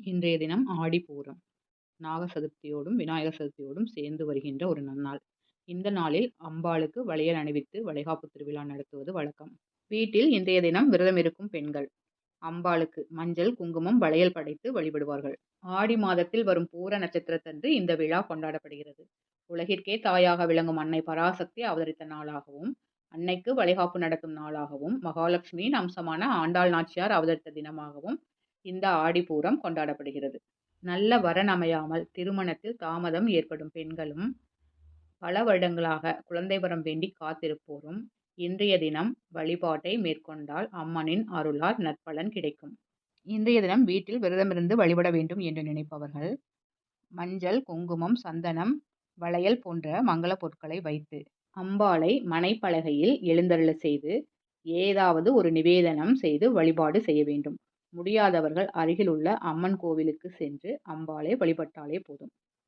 இன்றைய தினம் ஆடி பூரம் நாக சதுர்த்தியோடும் விநாயகர் சதுர்த்தியோடும் சேர்ந்து வருகின்ற ஒரு நன்னாள். இந்த நாளில் அம்பாளுக்கு வளையல் அணிவித்து வளைகாப்பு திருவிழா நடத்துவது வழக்கம். வீட்டில் இன்றைய தினம் விரதம் இருக்கும் பெண்கள். அம்பாளுக்கு மஞ்சள் குங்குமம் வளையல் படைத்து வழிபடுவார்கள். ஆடி மாதத்தில் வரும் பூர நட்சத்திரத்தன்று இந்த விழா கொண்டாடப்படுகிறது. உலகிற்கே தாயாக விளங்கும் அன்னை பராசக்தி அவதரித்த நாளாகவும் அன்னைக்கு வளைகாப்பு நடத்தும் நாளாகவும் மகாலட்சுமியின் அம்சமான ஆண்டாள் நாச்சியார் அவதரித்த தினமாகவும் இந்த ஆடிப்பூரம் கொண்டாடப்படுகிறது. நல்ல வரன் அமையாமல் திருமணத்தில் தாமதம் ஏற்படும் பெண்களும் பல வருடங்களாக குழந்தை வரம் வேண்டி காத்திருப்போரும் இன்றைய தினம் வழிபாட்டை மேற்கொண்டால் அம்மனின் அருளால் நற்பலன் கிடைக்கும். இன்றைய தினம் வீட்டில் விரதமிருந்து வழிபட வேண்டும் என்று நினைப்பவர்கள் மஞ்சள் குங்குமம் சந்தனம் வளையல் போன்ற மங்கள பொருட்களை வைத்து அம்பாளை மனைப்பலகையில் எழுந்தருள செய்து ஏதாவது ஒரு நிவேதனம் செய்து வழிபாடு செய்ய வேண்டும். முடியாதவர்கள் அருகிலுள்ள அம்மன் கோவிலுக்கு சென்று அம்பாளை வழிபட்டாலே போதும்.